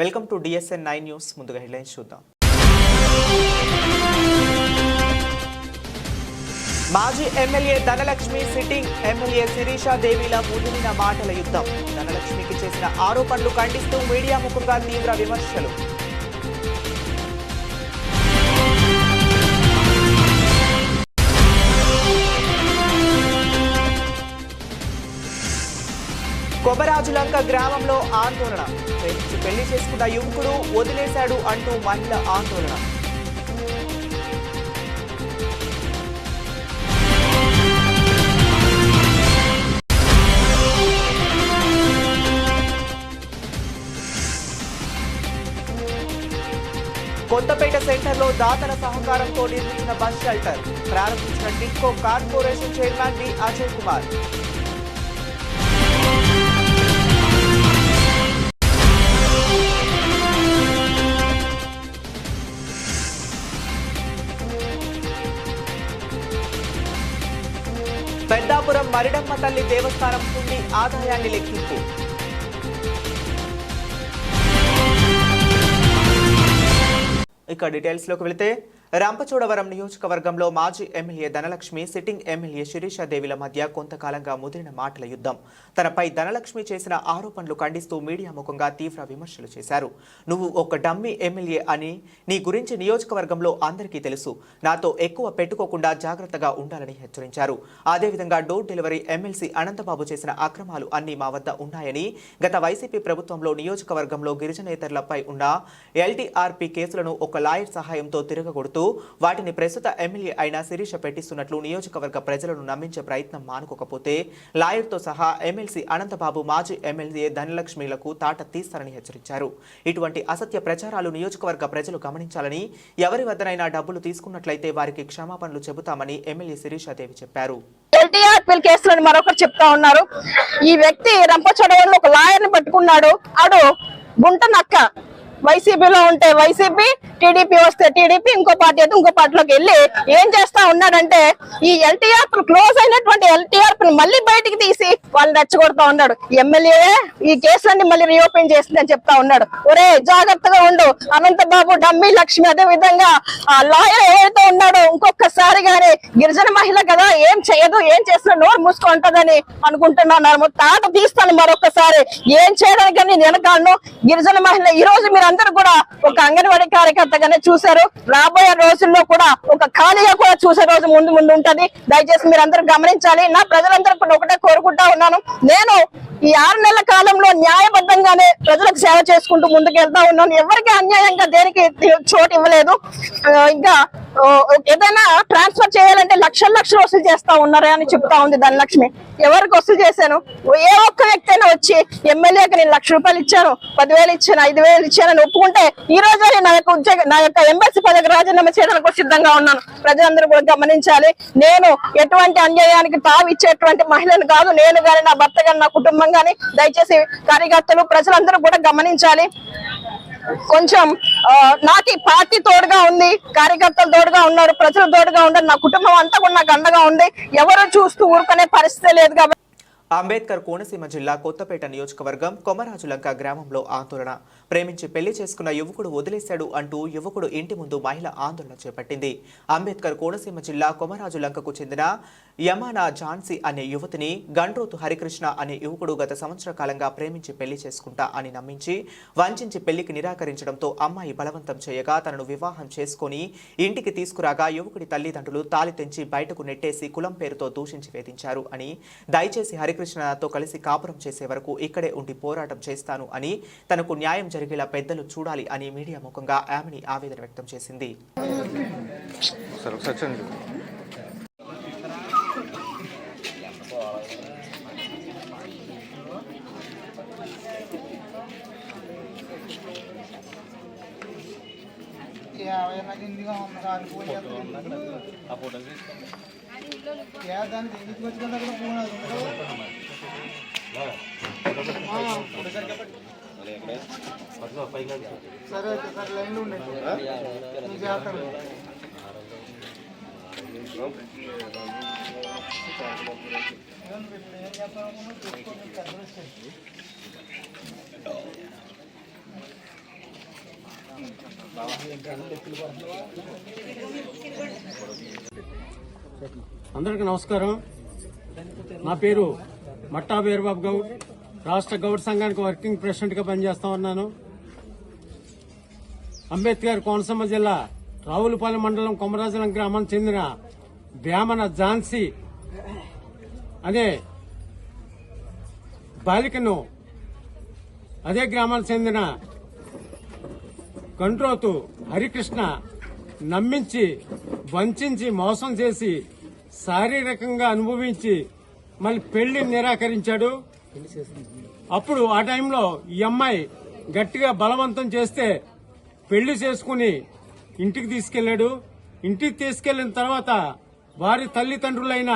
Welcome to DSN nine news. ముందుగా headlines చూద్దాం. మాజీ MLA Dhanalakshmi sitting MLA Sirisha దేవిల ముదిరిన మాటల యుద్ధం. ధనలక్ష్మికి చేసిన ఆరోపణలు ఖండిస్తూ మీడియా ముఖంగా తీవ్ర విమర్శలు. కొబరాజులంక గ్రామంలో ఆందోళన. ప్రేమించి పెళ్ళి చేసుకున్న యువకుడు వదిలేశాడు అంటూ మహిళ ఆందోళన. కొత్తపేట సెంటర్లో దాతల సహకారంతో నిర్మించిన బస్ షెల్టర్. ప్రారంభించిన TIDCO corporation chairman D Ajay Kumar. తల్లి దేవస్థానం నుండి ఆదాయాన్ని లెక్కింపు ఇక డీటెయిల్స్లోకి వెళితే రంపచోడవరం నియోజకవర్గంలో మాజీ MLA Dhanalakshmi sitting MLA Sirisha దేవిల మధ్య కొంతకాలంగా ముదిరిన మాటల యుద్ధం. తనపై ధనలక్ష్మి చేసిన ఆరోపణలు ఖండిస్తూ మీడియా ముఖంగా తీవ్ర విమర్శలు చేశారు. నువ్వు ఒక డమ్మీ ఎమ్మెల్యే అని నీ గురించి నియోజకవర్గంలో అందరికీ తెలుసు. నాతో ఎక్కువ పెట్టుకోకుండా జాగ్రత్తగా ఉండాలని హెచ్చరించారు. అదేవిధంగా డోర్ డెలివరీ ఎమ్మెల్సీ అనంతబాబు చేసిన అక్రమాలు అన్ని మా వద్ద ఉన్నాయని గత వైసీపీ ప్రభుత్వంలో నియోజకవర్గంలో గిరిజనేతరులపై ఉన్న ఎల్టీఆర్పీ కేసులను ఒక లాయర్ సహాయంతో తిరగగొడుతూ వాటిని ప్రస్తుత ఎమ్మెల్యే అయిన శిరీష పెట్టిస్తున్నట్లు నియోజకవర్గ ప్రజలను నమ్మించే ప్రయత్నం మానుకోకపోతే లాయర్తో సహా ఎమ్మెల్సీ అనంతబాబు మాజీ ఎమ్మెల్యే ధనలక్ష్మిలకు తాట తీస్తారని హెచ్చరించారు. ఇటువంటి అసత్య ప్రచారాలు నియోజకవర్గ ప్రజలు గమనించాలని ఎవరి వద్దనైనా డబ్బులు తీసుకున్నట్లయితే వారికి క్షమాపణలు చెబుతామని ఎమ్మెల్యే శిరీషాదేవి చెప్పారు. ఎల్టీఆర్ పిల్ కేసులను మరొకరు చెప్తా ఉన్నారు. ఈ వ్యక్తి రంపచోడవరంలో ఒక లాయర్ని పట్టుకున్నాడు. అడు గుంట నక్క. వైసీపీలో ఉంటే వైసీపీ టీడీపీ వస్తే టీడీపీ ఇంకో పార్టీ అయితే ఇంకో పార్టీలోకి వెళ్ళి ఏం చేస్తా ఉన్నాడంటే ఈ ఎల్టీఆర్ క్లోజ్ అయినటువంటి ఎల్టీఆర్ మళ్ళీ బయటికి తీసి వాళ్ళని రెచ్చగొడతా ఉన్నాడు. ఎమ్మెల్యే ఈ కేసులన్నీ మళ్ళీ రీఓపెన్ చేసిందని చెప్తా ఉన్నాడు. ఒరే జాగ్రత్తగా ఉండు. అనంతబాబు డమ్మి లక్ష్మి అదే విధంగా ఆ లాయర్ ఏదైతే ఉన్నాడో ఇంకొక గిరిజన మహిళ కదా ఏం చేయదు ఏం చేసినా నోరు మూసుకుంటదని అనుకుంటున్నాను తాట తీస్తాను మరొకసారి ఏం చేయడానికి కానీ నేను వెనకాలను గిరిజన మహిళ ఈ రోజు మీరందరూ కూడా ఒక అంగన్వాడీ కార్యకర్తగానే చూశారు. రాబోయే రోజుల్లో కూడా ఒక ఖాళీగా కూడా చూసే రోజు ముందు ముందు ఉంటది. దయచేసి మీరు గమనించాలి. నా ప్రజలందరూ కూడా ఒకటే కోరుకుంటా ఉన్నాను. నేను ఈ ఆరు నెలల కాలంలో న్యాయబద్ధంగానే ప్రజలకు సేవ చేసుకుంటూ ముందుకు వెళ్తా ఉన్నాను. ఎవరికి అన్యాయంగా దేనికి చోటు ఇవ్వలేదు. ఇంకా ఏదైనా ట్రాన్స్ఫర్ చేయాలంటే లక్షల లక్షలు వసూలు చేస్తా ఉన్నారా అని చెప్తా ఉంది ధనలక్ష్మి. ఎవరికి వసూలు చేశాను? ఏ ఒక్క వ్యక్తి అయినా వచ్చి ఎమ్మెల్యేకి నేను లక్ష రూపాయలు ఇచ్చాను పదివేలు ఇచ్చాను ఐదు వేలు ఇచ్చాను అని ఒప్పుకుంటే ఈ రోజు నా యొక్క ఉద్యోగ నా యొక్క ఎంబసీ పదవికి రాజీనామా చేయడానికి సిద్ధంగా ఉన్నాను. ప్రజలందరూ కూడా గమనించాలి. నేను ఎటువంటి అన్యాయానికి తావు ఇచ్చేటువంటి మహిళను కాదు నేను కానీ నా భర్త కానీ నా కుటుంబం కానీ దయచేసి కార్యకర్తలు ప్రజలందరూ కూడా గమనించాలి. కొంచెం ఆ, నాకు ఈ పార్టీ తోడుగా ఉంది కార్యకర్తలు తోడుగా ఉన్నారు ప్రజలు తోడుగా ఉన్నారు నా కుటుంబం అంతా కూడా నాకు అండగా ఉంది. ఎవరు చూస్తూ ఊరుకునే పరిస్థితి లేదు కాబట్టి అంబేద్కర్ కోనసీమ జిల్లా కొత్తపేట నియోజకవర్గం కొమరాజులంక గ్రామంలో ఆందోళన. ప్రేమించి పెళ్ళి చేసుకున్న యువకుడు వదిలేశాడు అంటూ యువకుడు ఇంటి ముందు మహిళ ఆందోళన చేపట్టింది. అంబేద్కర్ కోనసీమ జిల్లా కొమరాజులంకకు చెందిన యమానా ఝాన్సీ అనే యువతిని గండ్రోతు హరికృష్ణ అనే యువకుడు గత సంవత్సర కాలంగా ప్రేమించి పెళ్ళి చేసుకుంటా అని నమ్మించి వంచించి పెళ్ళికి నిరాకరించడంతో అమ్మాయి బలవంతం చేయగా తనను వివాహం చేసుకొని ఇంటికి తీసుకురాగా యువకుడి తల్లిదండ్రులు తాలి తెంచి బయటకు నెట్టేసి కులం పేరుతో దూషించి వేధించారు అని దయచేసి హరికృష్ణ నాతో కలిసి కాపురం చేసే వరకు ఇక్కడే ఉండి పోరాటం చేస్తాను అని తనకు న్యాయం జరిగేలా పెద్దలు చూడాలి అని మీడియా ముఖంగా ఆమెని ఆవేదన వ్యక్తం చేసింది. ఆ ఫోటో సరే అయితే సరే లైన్లో ఉండండి చేస్తాను అందరికీ నమస్కారం. నా పేరు మట్టా వీరబాబు గౌడ్. రాష్ట్ర గౌడ్ సంఘానికి వర్కింగ్ ప్రెసిడెంట్గా పనిచేస్తా ఉన్నాను. అంబేద్కర్ కోనసీమ జిల్లా రావులపాలెం మండలం కొమరాజలం గ్రామానికి చెందిన వేమన ఝాన్సీ అనే బాలికను అదే గ్రామానికి చెందిన కంట్రోతు హరికృష్ణ నమ్మించి వంచించి మోసం చేసి శారీరకంగా అనుభవించి మళ్ళీ పెళ్ళి నిరాకరించాడు. అప్పుడు ఆ టైంలో ఈ అమ్మాయి గట్టిగా బలవంతం చేస్తే పెళ్ళి చేసుకుని ఇంటికి తీసుకెళ్ళాడు ఇంటికి తీసుకెళ్ళిన తర్వాత వారి తల్లిదండ్రులైన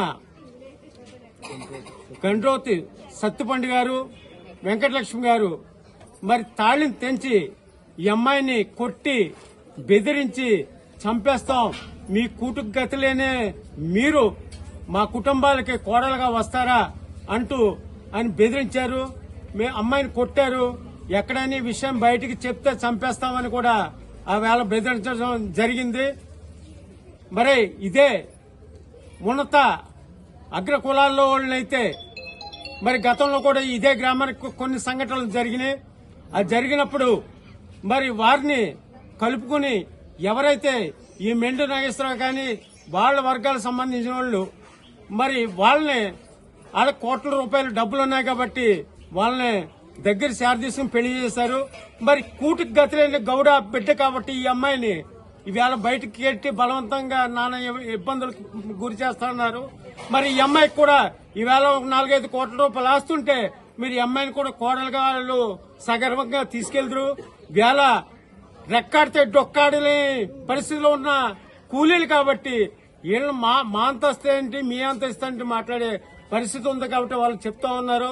గండ్రోతి సత్తిపండి గారు వెంకటలక్ష్మి గారు మరి తాళిని తెంచి ఈ అమ్మాయిని కొట్టి బెదిరించి చంపేస్తాం. మీ కూటుకు గతిలేనే మీరు మా కుటుంబాలకి కోడలుగా వస్తారా అంటూ ఆయన బెదిరించారు. మే అమ్మాయిని కొట్టారు. ఎక్కడైనా విషయం బయటికి చెప్తే చంపేస్తామని కూడా ఆ వేళ బెదిరించడం జరిగింది. మరి ఇదే ఉన్నత అగ్ర కులాల్లో వాళ్ళనైతే మరి గతంలో కూడా ఇదే గ్రామానికి కొన్ని సంఘటనలు జరిగినాయి. అది జరిగినప్పుడు మరి వారిని కలుపుకుని ఎవరైతే ఈ మెండు నాగేశ్వరరావు కానీ వాళ్ళ వర్గాలకు సంబంధించిన వాళ్ళు మరి వాళ్ళని వాళ్ళ కోట్ల రూపాయలు డబ్బులు ఉన్నాయి కాబట్టి వాళ్ళని దగ్గర శారదీసుకుని పెళ్ళి చేశారు. మరి కూటికి గతిలేని గౌడ బిడ్డ కాబట్టి ఈ అమ్మాయిని ఇవాళ బయటకి ఎట్టి బలవంతంగా నాన్న ఇబ్బందులకు గురి చేస్తున్నారు మరి ఈ అమ్మాయికి కూడా ఈవేళ ఒక నాలుగైదు కోట్ల రూపాయలు ఆస్తుంటే మీరు ఈ అమ్మాయిని కూడా కోడలుగా వాళ్ళు సగర్వంగా తీసుకెళ్తారు వేళ రెక్కాడితే డొక్కాడలే పరిస్థితిలో ఉన్న కూలీలు కాబట్టి వీళ్ళు మా మా అంతస్తు ఏంటి మీ అంతస్తే ఏంటి మాట్లాడే పరిస్థితి ఉంది కాబట్టి వాళ్ళు చెప్తా ఉన్నారు.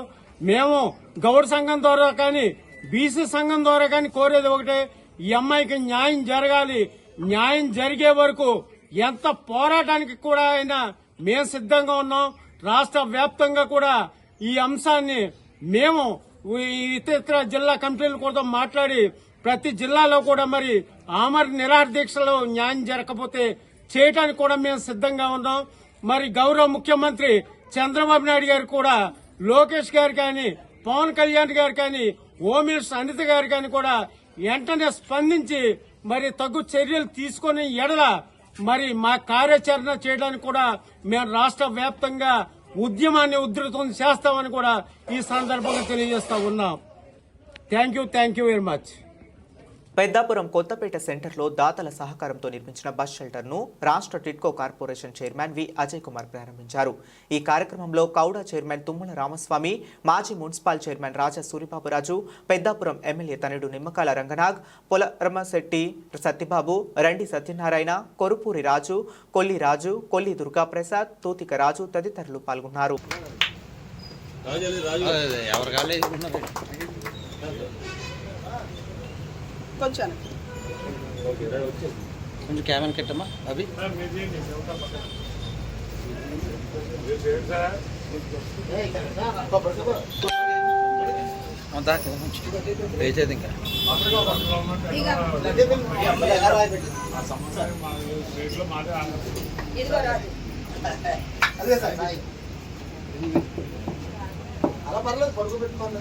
మేము గౌడ సంఘం ద్వారా కానీ బీసీ సంఘం ద్వారా కానీ కోరేది ఒకటే ఈ అమ్మాయికి న్యాయం జరగాలి. న్యాయం జరిగే వరకు ఎంత పోరాటానికి కూడా అయినా మేము సిద్ధంగా ఉన్నాం. రాష్ట్ర వ్యాప్తంగా కూడా ఈ అంశాన్ని మేము ఈ ఇతర జిల్లా కమిటీలు కూడా మాట్లాడి ప్రతి జిల్లాలో కూడా మరి ఆమర నిరాహార న్యాయం జరగకపోతే చేయటానికి కూడా మేము సిద్ధంగా ఉన్నాం. మరి గౌరవ ముఖ్యమంత్రి చంద్రబాబు నాయుడు గారు కూడా లోకేష్ గారు కానీ పవన్ కళ్యాణ్ గారు కానీ హోమ్ మినిస్టర్ అనిత గారు కానీ కూడా వెంటనే స్పందించి మరి తగు చర్యలు తీసుకుని ఎడల మరి మా కార్యాచరణ చేయడానికి కూడా మేము రాష్ట్ర వ్యాప్తంగా ఉద్యమాన్ని ఉధృతం చేస్తామని కూడా ఈ సందర్భంగా తెలియజేస్తా ఉన్నాం. Thank you thank you very much Peddapuram Kothapeta సెంటర్లో దాతల సహకారంతో నిర్మించిన బస్ షెల్టర్ను రాష్ట్ర TIDCO corporation chairman V. Ajay Kumar ప్రారంభించారు. ఈ కార్యక్రమంలో కౌడ చైర్మన్ తుమ్మల రామస్వామి మాజీ municipal chairman Raja Suribaburaju Peddapuram MLA తనయుడు నిమ్మకాల రంగనాగ్ పొలరమశెట్టి సత్యబాబు రండి సత్యనారాయణ కొరుపూరి రాజు కొల్లి రాజు కొల్లి దుర్గాప్రసాద్ తూతిక రాజు తదితరులు పాల్గొన్నారు. కొంచెం కొంచెం క్యాబిన్ కట్టమ్మా అవి ఇంకా. అలా పర్లేదు పడుకోబెట్టుకోండి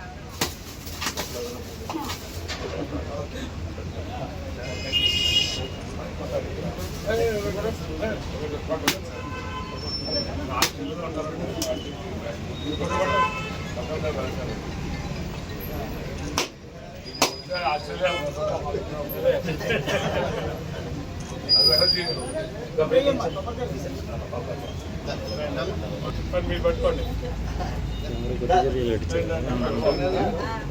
మీరు పట్టుకోండి.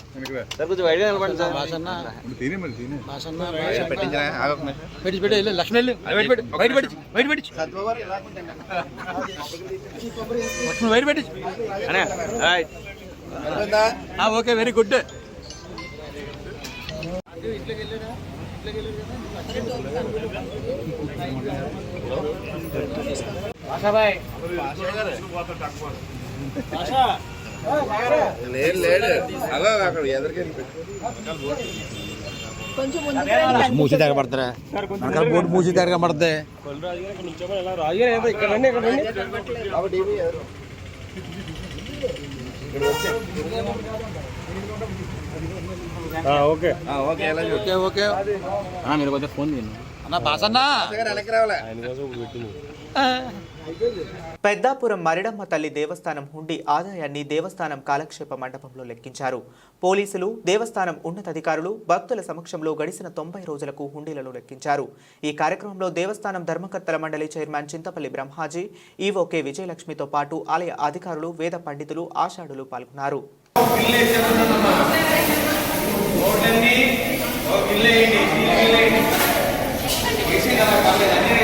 సార్ కొంచెం వైడ్గా నిలబడండి సార్. భాషన్న భాషన్న పెట్టి పెట్టి వెళ్ళు లక్ష్మణ్ వెళ్ళు. బయట పెట్టి బయట పెట్టి బయట పెట్టి. లక్ష్మణ్ బయట పెట్టి. Okay very good. లేదు లేదు. అలా అక్కడ ఎదురుకెళ్ళి మూసి తెగబడతారా? అక్కడ బోట్ మూసి తెగబడతాయి ఓకే. ఓకే ఓకే మీరు కొద్దిగా ఫోన్ తీయండి అన్న భాషన్నా వెనక్కి రావాలా? పెద్దాపురం మరిడమ్మ తల్లి దేవస్థానం హుండి ఆదాయాన్ని దేవస్థానం కాలక్షేప మండపంలో లెక్కించారు. పోలీసులు దేవస్థానం ఉన్నతాధికారులు భక్తుల సమక్షంలో గడిచిన తొంభై రోజులకు హుండీలను లెక్కించారు. ఈ కార్యక్రమంలో దేవస్థానం ధర్మకర్తల మండలి చైర్మన్ చింతపల్లి బ్రహ్మాజీ ఈవోకే విజయలక్ష్మితో పాటు ఆలయ అధికారులు వేద పండితులు ఆషాఢులు పాల్గొన్నారు. ఓట్లండి ఓ కాలేదు? అన్నీ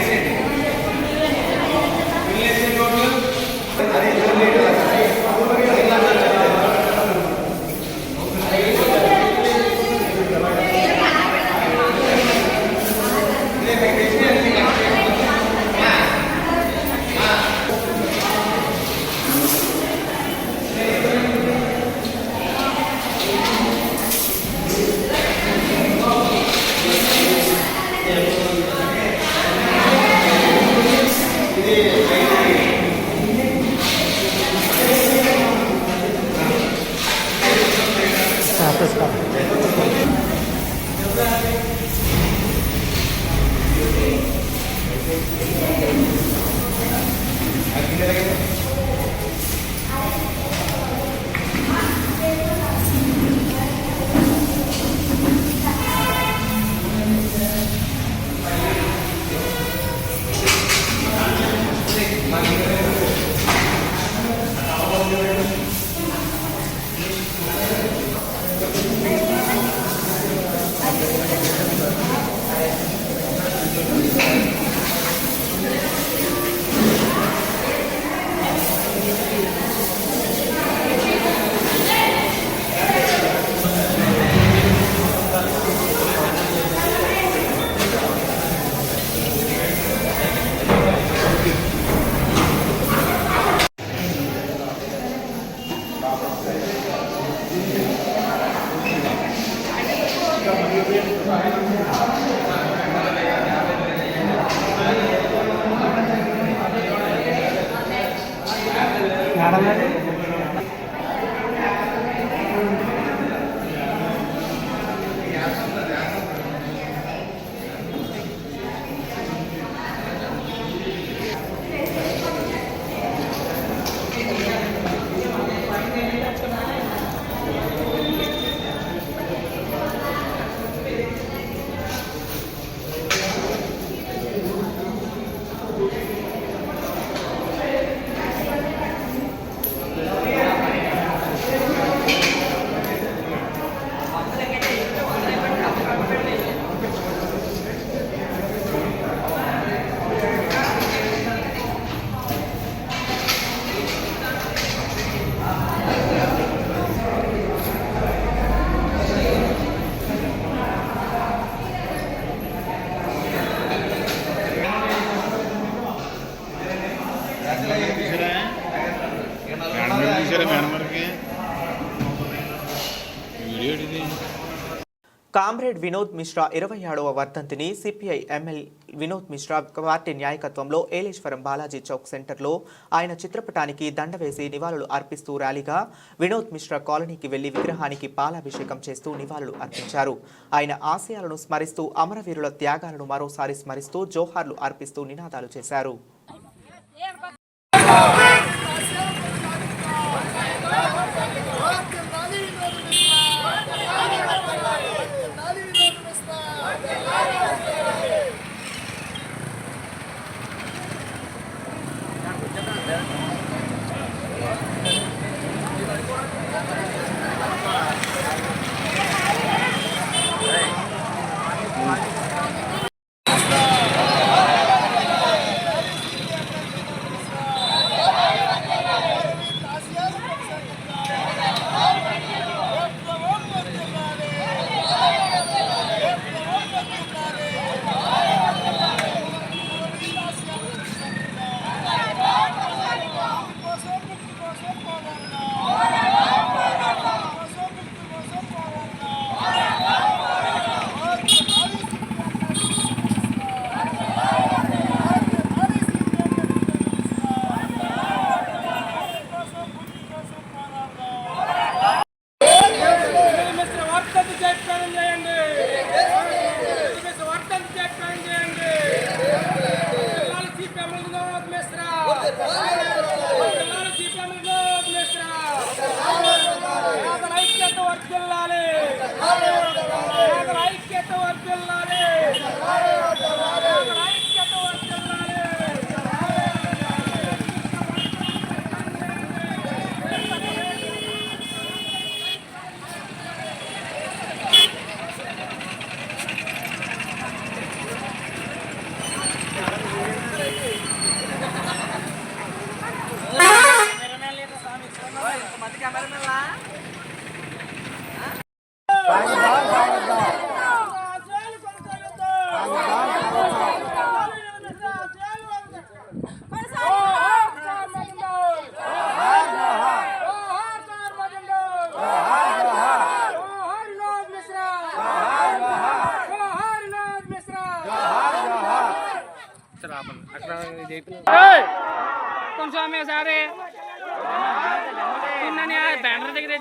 కామ్రేడ్ వినోద్ మిశ్రా ఇరవై ఏడవ వర్ధంతిని CPI ML Vinod Mishra party న్యాయకత్వంలో Yeleswaram Balaji చౌక్ సెంటర్లో ఆయన చిత్రపటానికి దండ వేసి నివాళులు అర్పిస్తూ ర్యాలీగా వినోద్ మిశ్రా కాలనీకి వెళ్ళి విగ్రహానికి పాలాభిషేకం చేస్తూ నివాళులు అర్పించారు. ఆయన ఆశయాలను స్మరిస్తూ అమరవీరుల త్యాగాలను మరోసారి స్మరిస్తూ జోహార్లు అర్పిస్తూ నినాదాలు చేశారు. కొంచెం సారే బ్యానర్ దగ్గర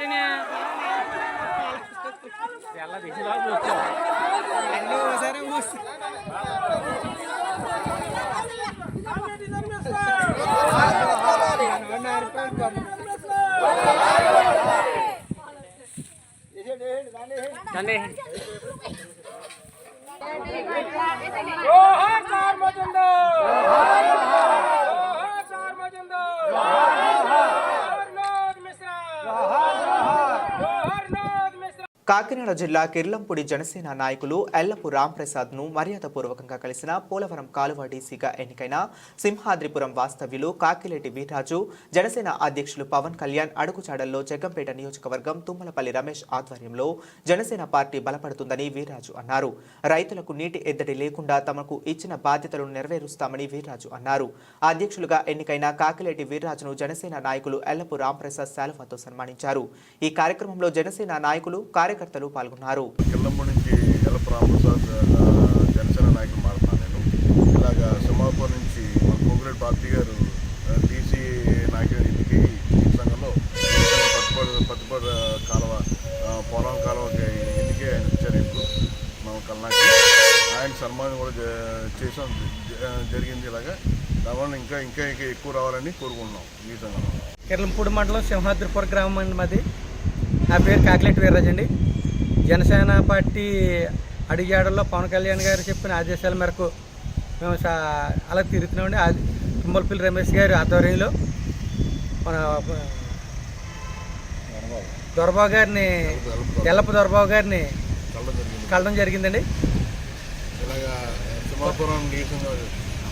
జోహార్ సార్ మజుందార్ జోహార్ కాకినాడ జిల్లా కిర్లంపూడి జనసేన నాయకులు ఎల్లపు రాంప్రసాద్ను మర్యాదపూర్వకంగా కలిసిన పోలవరం కాలువ డీసీగా ఎన్నికైన సింహాద్రిపురం వాస్తవ్యులు కాకిలేటి వీర్రాజు జనసేన అధ్యక్షులు పవన్ కళ్యాణ్ అడుగుచాడల్లో జగ్గంపేట నియోజకవర్గం తుమ్మలపల్లి రమేష్ ఆధ్వర్యంలో జనసేన పార్టీ బలపడుతుందని వీరాజు అన్నారు. రైతులకు నీటి ఎద్దడి లేకుండా తమకు ఇచ్చిన బాధ్యతలను నెరవేరుస్తామని వీర్రాజు అన్నారు. అధ్యక్షులుగా ఎన్నికైన కాకిలేటి వీర్రాజును జనసేన నాయకులు ఎల్లపు రాంప్రసాద్ శాలువాతో సన్మానించారు. ఈ కార్యక్రమంలో జనసేన నాయకులు కార్యకర్తలు పాల్గొన్నారు. కిల్లంపూడి నుంచి ఎల్లప్ప రామప్రసాద్ ఆ, జనసేన నాయకులు మారుతున్నాను నేను ఇలాగా సింహాపూర్ నుంచి మన కోగిరెడ్డి బాబ్జీ గారు టీసీ నాయకులు ఎన్నికై ఈ సంఘంలో పత్తిపడి పత్తిపడి కాలువ పొలం కాలువకి ఆయన ఇచ్చారు ఇప్పుడు మనం కల్నాకి ఆయన సన్మానం కూడా చేసాం జరిగింది ఇలాగా. దానివల్ల ఇంకా ఇంకా ఇంకా ఎక్కువ రావాలని కోరుకుంటున్నాం ఈ సంఘంలో. కిర్లంపూడి మండలం సింహాద్రిపుర గ్రామం అండి మాది. నా పేరు కాకిలేటి వీర్రాజు అండి. జనసేన పార్టీ అడిగాడల్లో పవన్ కళ్యాణ్ గారు చెప్పిన ఆదేశాల మేరకు మేము అలా తిరుగుతున్నామండి. అది తుమ్మలపల్లి రమేష్ గారి ఆధ్వర్యంలో మన దొరబాబు గారిని ఎల్లప్ప దొరబాబు గారిని కలడం జరిగిందండి.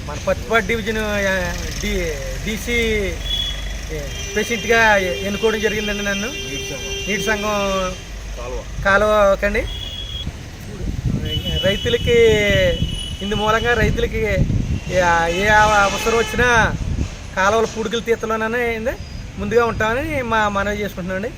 మన పత్తిపాటి డివిజన్ డి డీసీ ప్రెసిడెంట్గా ఎన్నుకోవడం జరిగిందండి నన్ను. నీటి సంఘం కాలువ. ఒకండి రైతులకి ఇందు మూలంగా రైతులకి ఏ- అవసరం వచ్చినా కాలువల పూడికలు తీతలోనే ముందుగా ఉంటామని మా మనవి చేసుకుంటున్నామండి.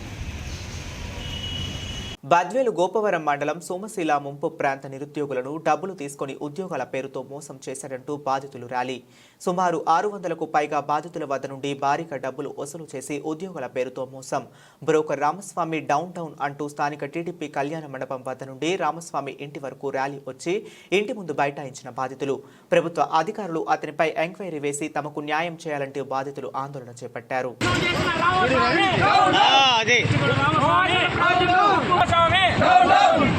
బద్వేలు గోపవరం మండలం సోమశీల ముంపు ప్రాంత నిరుద్యోగులను డబ్బులు తీసుకొని ఉద్యోగాల పేరుతో మోసం చేశారంటూ బాధితులు ర్యాలీ. సుమారు ఆరు వందలకు పైగా బాధితుల వద్ద నుండి భారీగా డబ్బులు వసూలు చేసి ఉద్యోగాల పేరుతో మోసం. బ్రోకర్ రామస్వామి డౌన్ టౌన్ అంటూ స్థానిక టీడీపీ కళ్యాణ మండపం వద్ద నుండి రామస్వామి ఇంటి వరకు ర్యాలీ వచ్చి ఇంటి ముందు బైఠాయించిన బాధితులు. ప్రభుత్వ అధికారులు అతనిపై ఎంక్వైరీ వేసి తమకు న్యాయం చేయాలంటూ బాధితులు ఆందోళన చేపట్టారు.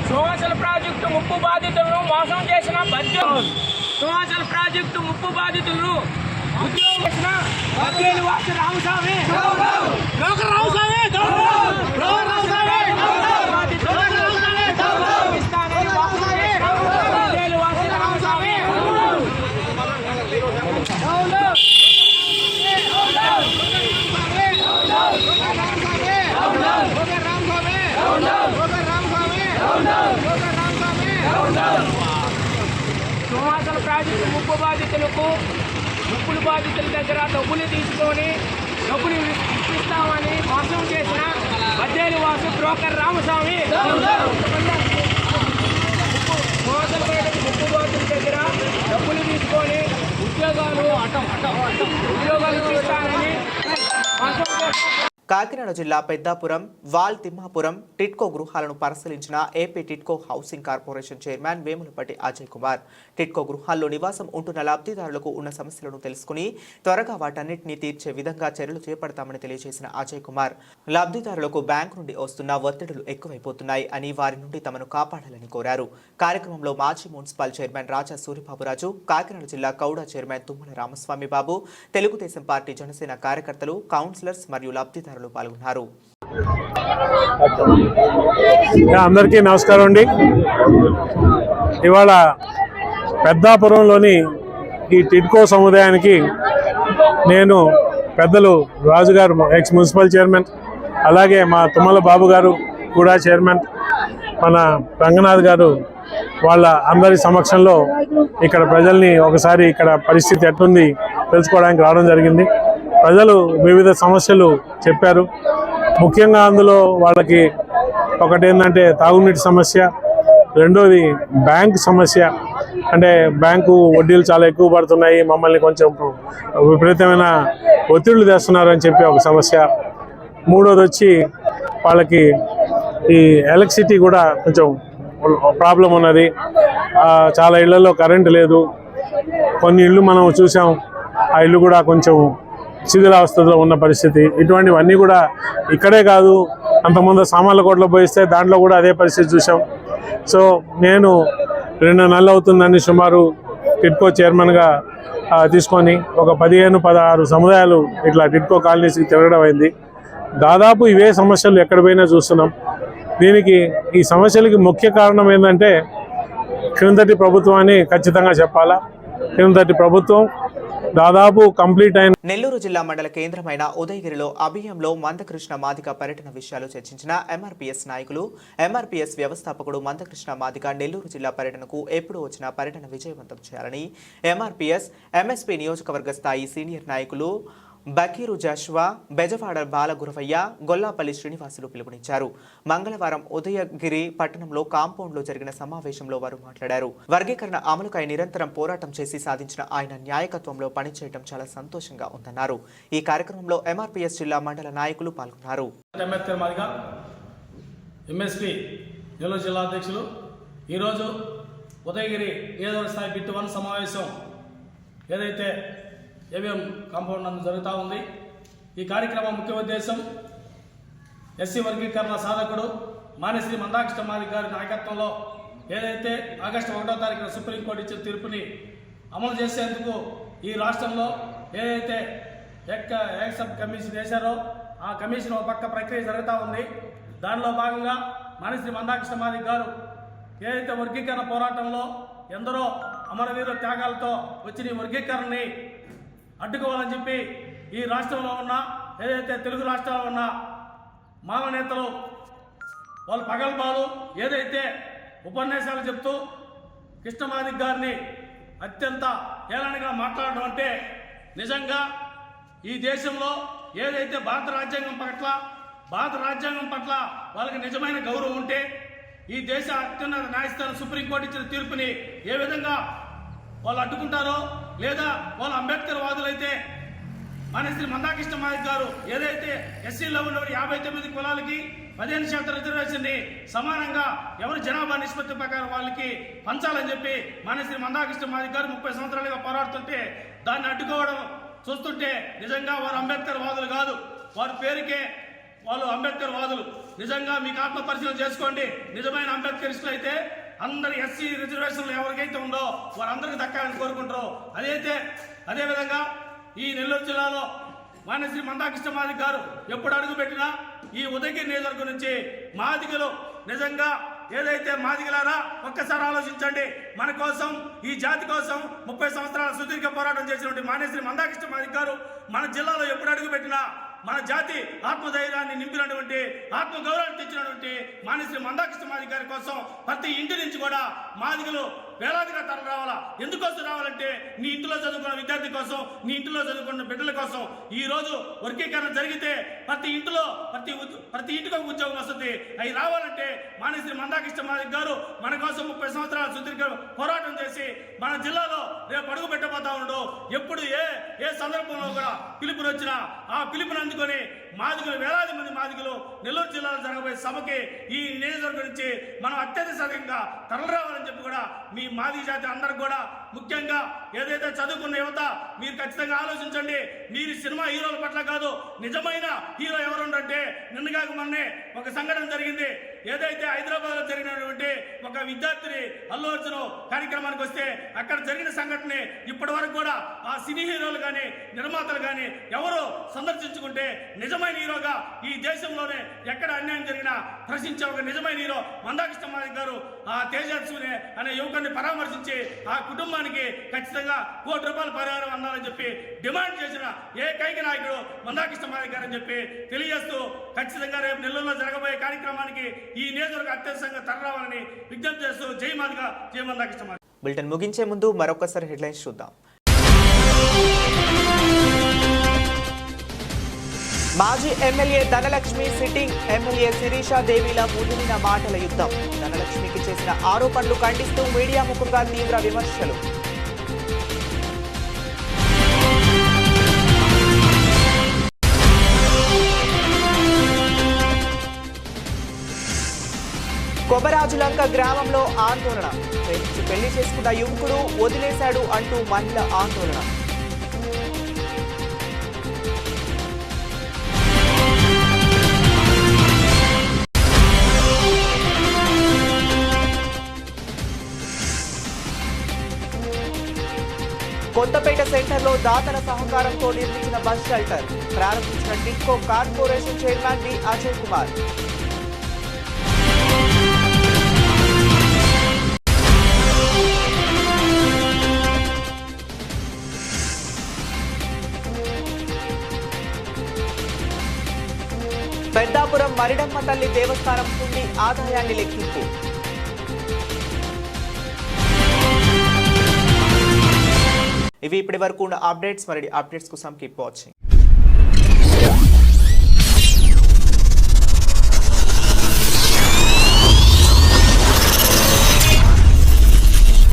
సోమశల ప్రాజెక్టు ముప్పు బాధితులను మోసం చేసిన బడ్జెట్ సోమశల ప్రాజెక్టు ముప్పు బాధితులను ఉద్యోగం చేసిన రామస్వామి రామస్వామి లోక రామస్వామి ఇస్తానని వాగ్దానం చేసిన బద్వేలు వాసి రామస్వామి సింహాచల ముప్పు బాధితులకు ముప్పులు బాధితుల దగ్గర డబ్బులు తీసుకొని డబ్బులు ఇప్పిస్తామని మోసం చేసిన బద్దేలు వాసు బ్రోకర్ రామస్వామి. మోసం ప్రాజెక్టు ముప్పు బాధితుల దగ్గర డబ్బులు తీసుకొని ఉద్యోగాలు ఉద్యోగాలు ఇప్పిస్తానని మోసం చేసిన కాకినాడ జిల్లా పెద్దాపురం వాల్ తిమ్మాపురం టిట్కో గృహాలను పరిశీలించిన AP TIDCO housing corporation chairman Vemulapati Ajay Kumar. TIDCO గృహాల్లో నివాసం ఉంటున్న లబ్ధిదారులకు ఉన్న సమస్యలను తెలుసుకుని త్వరగా వాటన్నిటిని తీర్చే విధంగా చర్యలు చేపడతామని తెలియజేసిన అజయ్ కుమార్. లబ్ధిదారులకు బ్యాంకు నుండి వస్తున్న ఒత్తిడులు ఎక్కువైపోతున్నాయి అని వారి నుండి తమను కాపాడాలని కోరారు. కార్యక్రమంలో మాజీ మున్సిపల్ చైర్మన్ రాజా సూర్యబాబురాజు కాకినాడ జిల్లా కౌడ చైర్మన్ తుమ్మల రామస్వామి బాబు తెలుగుదేశం పార్టీ జనసేన కార్యకర్తలు కౌన్సిలర్స్ మరియు లబ్ధిదారులు పాల్గొన్నారు. అందరికీ నమస్కారం అండి. ఇవాళ పెద్దాపురంలోని ఈ టిడ్కో సముదాయానికి నేను పెద్దలు రాజుగారు ఎక్స్ మున్సిపల్ చైర్మన్ అలాగే మా తుమ్మల బాబు గారు కూడా చైర్మన్ మన రంగనాథ్ గారు వాళ్ళ అందరి సమక్షంలో ఇక్కడ ప్రజల్ని ఒకసారి ఇక్కడ పరిస్థితి ఎట్లుంది తెలుసుకోవడానికి రావడం జరిగింది. ప్రజలు వివిధ సమస్యలు చెప్పారు. ముఖ్యంగా అందులో వాళ్ళకి ఒకటి ఏంటంటే తాగునీటి సమస్య రెండోది బ్యాంక్ సమస్య. అంటే బ్యాంకు వడ్డీలు చాలా ఎక్కువ పడుతున్నాయి మమ్మల్ని కొంచెం విపరీతమైన ఒత్తిళ్ళు తెస్తున్నారని చెప్పి ఒక సమస్య. మూడోది వచ్చి వాళ్ళకి ఈ ఎలక్ట్రిసిటీ కూడా కొంచెం ప్రాబ్లం ఉన్నది. చాలా ఇళ్ళలో కరెంటు లేదు. కొన్ని ఇళ్ళు మనం చూసాం. ఆ ఇల్లు కూడా కొంచెం శిథిలావస్థలో ఉన్న పరిస్థితి. ఇటువంటివన్నీ కూడా ఇక్కడే కాదు అంతకుముందు సామాన్ల కోట్లో పోయిస్తే దాంట్లో కూడా అదే పరిస్థితి చూసాం. సో నేను రెండు నెలలు అవుతుందని సుమారు టిడ్కో చైర్మన్గా తీసుకొని ఒక పదిహేను పదహారు సముదాయాలు ఇట్లా టిడ్కో కాలనీస్కి తిరగడం అయింది. దాదాపు ఇవే సమస్యలు ఎక్కడ పోయినా చూస్తున్నాం. దీనికి ఈ సమస్యలకి ముఖ్య కారణం ఏంటంటే క్రిందటి ప్రభుత్వాన్ని ఖచ్చితంగా చెప్పాలా? క్రిందటి ప్రభుత్వం దాదాపు కంప్లీట్ అయిన నెల్లూరు జిల్లా మండల కేంద్రమైన ఉదయగిరిలో అభియంలో మందకృష్ణ మాదిక పర్యటన విషయాలు చర్చించిన ఎంఆర్పీఎస్ నాయకులు ఎంఆర్పీఎస్ వ్యవస్థాపకుడు మందకృష్ణ మాదిక నెల్లూరు జిల్లా పర్యటనకు ఎప్పుడు వచ్చినా పర్యటన విజయవంతం చేయాలని ఎంఆర్పీఎస్ ఎంఎస్పీ నియోజకవర్గ స్థాయి సీనియర్ నాయకులు బకీరు జాష్వా బెజవాడ బాలగురవయ్య గొల్లాపల్లి శ్రీనివాసులు పిలుపునిచ్చారు. మంగళవారం ఉదయగిరి పట్టణంలో కాంపౌండ్లో జరిగిన సమావేశంలో వారు మాట్లాడారు. వర్గీకరణ అమలుకై నిరంతరం పోరాటం చేసి సాధించిన ఆయన న్యాయకత్వంలో పనిచేయడం చాలా సంతోషంగా ఉందన్నారు. ఈ కార్యక్రమంలో ఎంఆర్పీఎస్ జిల్లా మండల నాయకులు పాల్గొన్నారు. జిల్లా అధ్యక్షులు ఈరోజు ఉదయగిరి నియోజకవర్గ స్థాయి బిట్ వన్ సమావేశం ఏదైతే ఏవిఎం కాంపౌండ్ నందు జరుగుతూ ఉంది. ఈ కార్యక్రమం ముఖ్య ఉద్దేశం ఎస్సీ వర్గీకరణ సాధకుడు మానేశ్రీ మందాకృష్ణ మాలిక్ గారి నాయకత్వంలో ఏదైతే ఆగస్టు ఒకటో తారీఖున సుప్రీంకోర్టు ఇచ్చిన తీర్పుని అమలు చేసేందుకు ఈ రాష్ట్రంలో ఏదైతే ఎక్క ఎక్సబ్ కమిషన్ వేశారో ఆ కమిషన్ ఒక పక్క ప్రక్రియ జరుగుతూ ఉంది. దానిలో భాగంగా మానేశ్రీ మందాకృష్ణ మాలిక్ గారు ఏదైతే వర్గీకరణ పోరాటంలో ఎందరో అమరవీరుల త్యాగాలతో వచ్చిన ఈ వర్గీకరణని అడ్డుకోవాలని చెప్పి ఈ రాష్ట్రంలో ఉన్న ఏదైతే తెలుగు రాష్ట్రాల్లో ఉన్న మాల నేతలు వాళ్ళు పగల్పాలు ఏదైతే ఉపన్యాసాలు చెప్తూ కృష్ణమాదిక్ గారిని అత్యంత ఏలనగా మాట్లాడడం అంటే నిజంగా ఈ దేశంలో ఏదైతే భారత రాజ్యాంగం పట్ల భారత రాజ్యాంగం పట్ల వాళ్ళకి నిజమైన గౌరవం ఉంటే ఈ దేశ అత్యున్నత న్యాయస్థానం సుప్రీంకోర్టు ఇచ్చిన తీర్పుని ఏ విధంగా వాళ్ళు అడ్డుకుంటారో లేదా వాళ్ళు అంబేద్కర్ వాదులైతే మన శ్రీ మందాకృష్ణ మాదిక్ గారు ఏదైతే ఎస్సీలో ఉన్న యాభై తొమ్మిది కులాలకి పదిహేను శాతం రిజర్వేషన్ని సమానంగా ఎవరు జనాభా నిష్పత్తి ప్రకారం వాళ్ళకి పంచాలని చెప్పి మన శ్రీ మందాకృష్ణ మాదిక్ గారు ముప్పై సంవత్సరాలుగా పోరాడుతుంటే దాన్ని అడ్డుకోవడం చూస్తుంటే నిజంగా వారు అంబేద్కర్ వాదులు కాదు. వారి పేరుకే వాళ్ళు అంబేద్కర్ వాదులు. నిజంగా మీకు ఆత్మ పరిశీలన చేసుకోండి. నిజమైన అంబేద్కరిస్టులు అయితే అందరి ఎస్సీ రిజర్వేషన్లు ఎవరికైతే ఉందో వారందరికీ దక్కాలని కోరుకుంటారు అదైతే అదేవిధంగా ఈ నెల్లూరు జిల్లాలో మానశ్రీ మందాకృష్ణ మాదిక్ గారు ఎప్పుడు అడుగు పెట్టినా ఈ ఉదయగిరి నియోజకవర్గం నుంచి మాదిగలు నిజంగా ఏదైతే మాదిగలారా ఒక్కసారి ఆలోచించండి. మన కోసం ఈ జాతి కోసం ముప్పై సంవత్సరాల సుదీర్ఘ పోరాటం చేసినటువంటి మానేశ్వరి మందాకృష్ణ మాదిక్ గారు మన జిల్లాలో ఎప్పుడు అడుగు పెట్టినా మన జాతి ఆత్మధైర్యాన్ని నింపినటువంటి ఆత్మ గౌరవాన్ని తెచ్చినటువంటి మానేశ్వరి మందాకృష్ణ మాదిక్ గారి కోసం ప్రతి ఇంటి నుంచి కూడా మాదిగలు వేలాదిగా తరలి రావాలా? ఎందుకోసం రావాలంటే నీ ఇంటిలో చదువుకున్న విద్యార్థి కోసం నీ ఇంటిలో చదువుకున్న బిడ్డల కోసం ఈ రోజు వర్గీకరణ జరిగితే ప్రతి ఇంటిలో ప్రతి ఉద్- ప్రతి ఇంటికి ఒక ఉద్యోగం వస్తుంది. అవి రావాలంటే మానేశ్రీ మందాకృష్ణ మాదిక్ గారు మన కోసం ముప్పై సంవత్సరాల సుదీర్ఘ పోరాటం చేసి మన జిల్లాలో రేపు అడుగు పెట్టబోతా ఉండడు ఎప్పుడు ఏ ఏ సందర్భంలో కూడా పిలుపునొచ్చినా ఆ పిలుపుని అందుకొని మాదిగలు వేలాది మంది మాదిగలు నెల్లూరు జిల్లాలో జరగబోయే సభకి ఈ నియోజకవర్గం నుంచి మనం అత్యధిక శాతంగా తరలిరావాలని చెప్పి కూడా మీ మాదిగ జాతి అందరికి కూడా ముఖ్యంగా ఏదైతే చదువుకున్న యువత మీరు ఖచ్చితంగా ఆలోచించండి. మీరు సినిమా హీరోల పట్ల కాదు నిజమైన హీరో ఎవరుండంటే నిన్నగాక మొన్నే ఒక సంఘటన జరిగింది. ఏదైతే హైదరాబాద్లో జరిగినటువంటి ఒక విద్యార్థిని అల్లు అర్జున్ కార్యక్రమానికి వస్తే అక్కడ జరిగిన సంఘటన ఇప్పటి వరకు కూడా ఆ సినీ హీరోలు కానీ నిర్మాతలు కానీ ఎవరు సందర్శించుకుంటే నిజమైన హీరోగా ఈ దేశంలోనే ఎక్కడ అన్యాయం జరిగినా ప్రశ్నించే ఒక నిజమైన హీరో మందాకృష్ణ మాదిక్ గారు ఆ తేజస్సునే అనే యువకుడిని పరామర్శించి ఆ కుటుంబానికి ఖచ్చితంగా కోటి రూపాయల పరిహారం అందాలని చెప్పి డిమాండ్ చేసిన ఏకైక నాయకుడు మందాకృష్ణ మాదిక్ గారు అని చెప్పి తెలియజేస్తూ ఖచ్చితంగా రేపు నెల్లూరులో జరగబోయే కార్యక్రమానికి ఈ నియోజకవర్గ అత్యవసరంగా తరరావాలని విజ్ఞప్తి చేస్తూ జై మాదిగా జై మందాకృష్ణ మాదిగ. బులెటిన్ ముగించే ముందు మరొకసారి హెడ్లైన్స్ చూద్దాం మాజీ MLA Dhanalakshmi sitting MLA Sirisha దేవిల ముదిరిన మాటల యుద్ధం. ధనలక్ష్మికి చేసిన ఆరోపణలు ఖండిస్తూ మీడియా ముఖంగా తీవ్ర విమర్శలు. కొబరాజులంక గ్రామంలో ఆందోళన. ప్రేమించి పెళ్ళి చేసుకున్న యువకుడు వదిలేశాడు అంటూ మహిళ ఆందోళన. కొత్తపేట సెంటర్లో దాతల సహకారంతో నిర్మించిన బస్ షెల్టర్. ప్రారంభించిన TIDCO corporation chairman D Ajay Kumar. Peddapuram Maridamma తల్లి దేవస్థానం నుండి ఆదాయాన్ని లెక్కింపు. ఇవి ఇప్పటి వరకు ఉన్న అప్డేట్స్ మరి అప్డేట్స్ కోసం కీప్ వాచింగ్